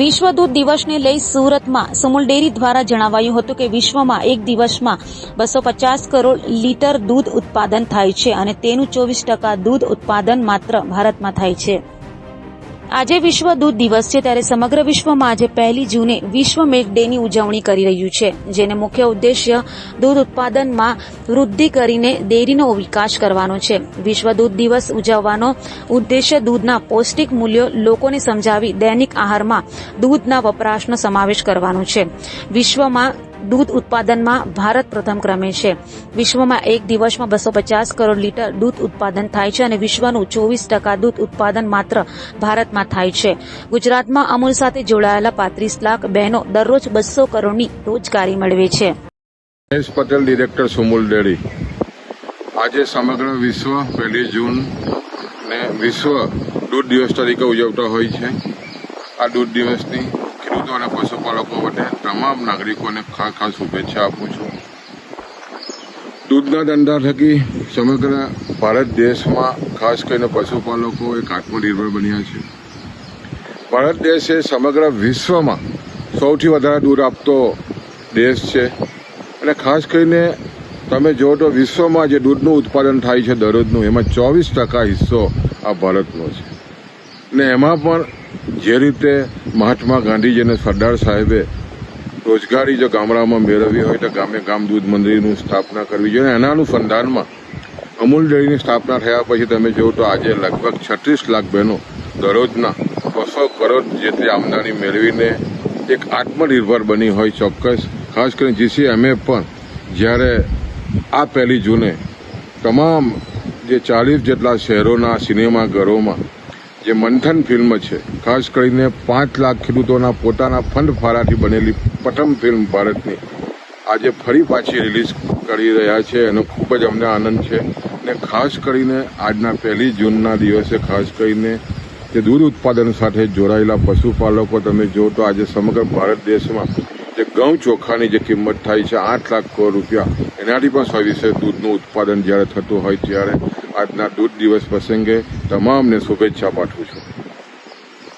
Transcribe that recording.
વિશ્વ દૂધ દિવસને લઈ સુરતમાં સુમુલ ડેરી દ્વારા જણાવાયું હતું કે વિશ્વમાં એક દિવસમાં બસો પચાસ કરોડ લીટર દૂધ ઉત્પાદન થાય છે અને તેનું ચોવીસ ટકા દૂધ ઉત્પાદન માત્ર ભારતમાં થાય છે. આજે વિશ્વ દૂધ દિવસ છે ત્યારે સમગ્ર વિશ્વમાં આજે પહેલી જૂને વિશ્વ મિલ્ક ડેની ઉજવણી કરી રહ્યું છે, જેને મુખ્ય ઉદ્દેશ્ય દૂધ ઉત્પાદનમાં વૃદ્ધિ કરીને ડેરીનો વિકાસ કરવાનો છે. વિશ્વ દૂધ દિવસ ઉજવવાનો ઉદ્દેશ્ય દૂધના પૌષ્ટિક મૂલ્યો લોકોને સમજાવી દૈનિક આહારમાં દૂધના વપરાશનો સમાવેશ કરવાનો છે. વિશ્વમાં દૂધ ઉત્પાદનમાં ભારત પ્રથમ ક્રમે છે. વિશ્વમાં એક દિવસમાં બસો પચાસ કરોડ લીટર દૂધ ઉત્પાદન થાય છે અને વિશ્વનું ચોવીસ ટકા દૂધ ઉત્પાદન માત્ર ભારતમાં થાય છે. ગુજરાતમાં અમૂલ સાથે જોડાયેલા પાંત્રીસ લાખ બહેનો દરરોજ બસો કરોડની રોજગારી મેળવે છે. Patel, director Sumul dairy. આજે સમગ્ર વિશ્વ પહેલી જૂન ને વિશ્વ દૂધ દિવસ તરીકે ઉજવતા હોય છે. આ દૂધ દિવસની ખેડૂતો અને પશુપાલકો વટે તમામ નાગરિકોને ખાસ ખાસ શુભેચ્છા આપું છું. દૂધના ધંધા થકી સમગ્ર ભારત દેશમાં ખાસ કરીને પશુપાલકો એક આત્મનિર્ભર બન્યા છે. ભારત દેશ એ સમગ્ર વિશ્વમાં સૌથી વધારે દૂધ આપતો દેશ છે. અને ખાસ કરીને તમે જુઓ તો વિશ્વમાં જે દૂધનું ઉત્પાદન થાય છે દરરોજનું, એમાં ચોવીસ ટકા હિસ્સો આ ભારતનો છે. ને એમાં પણ જે રીતે મહાત્મા ગાંધીજી અને સરદાર સાહેબે રોજગારી જો ગામડામાં મેળવવી હોય તો ગામે ગામ દૂધ મંદિરનું સ્થાપના કરવી જોઈએ. એના અનુસંધાનમાં અમૂલ ડેરીની સ્થાપના થયા પછી તમે જુઓ તો આજે લગભગ છત્રીસ લાખ બહેનો દરરોજના બસો કરોડ જેટલી આમદાની મેળવીને એક આત્મનિર્ભર બની હોય ચોક્કસ. ખાસ કરીને જીસીએમએ પણ જ્યારે આ પહેલી જૂને તમામ જે ચાલીસ જેટલા શહેરોના સિનેમાઘરોમાં જે મંથન ફિલ્મ છે, ખાસ કરીને પાંચ લાખ ખેડૂતોના પોતાના ફંડ ફાળાથી બનેલી પ્રથમ ફિલ્મ ભારતની, આજે ફરી પાછી રિલીઝ કરી રહ્યા છે એનો ખૂબ જ અમને આનંદ છે. ને ખાસ કરીને આજના પહેલી જૂનના દિવસે ખાસ કરીને જે દૂધ ઉત્પાદન સાથે જોડાયેલા પશુપાલકો, તમે જો તો આજે સમગ્ર ભારત દેશમાં જે ઘઉં ચોખાની જે કિંમત થાય છે, આઠ લાખ કરોડ રૂપિયા, એનાથી પણ સવિશેષ દૂધનું ઉત્પાદન જ્યારે થતું હોય ત્યારે. આજના દૂધ દિવસ પ્રસંગે તમામને શુભેચ્છા પાઠવું છું.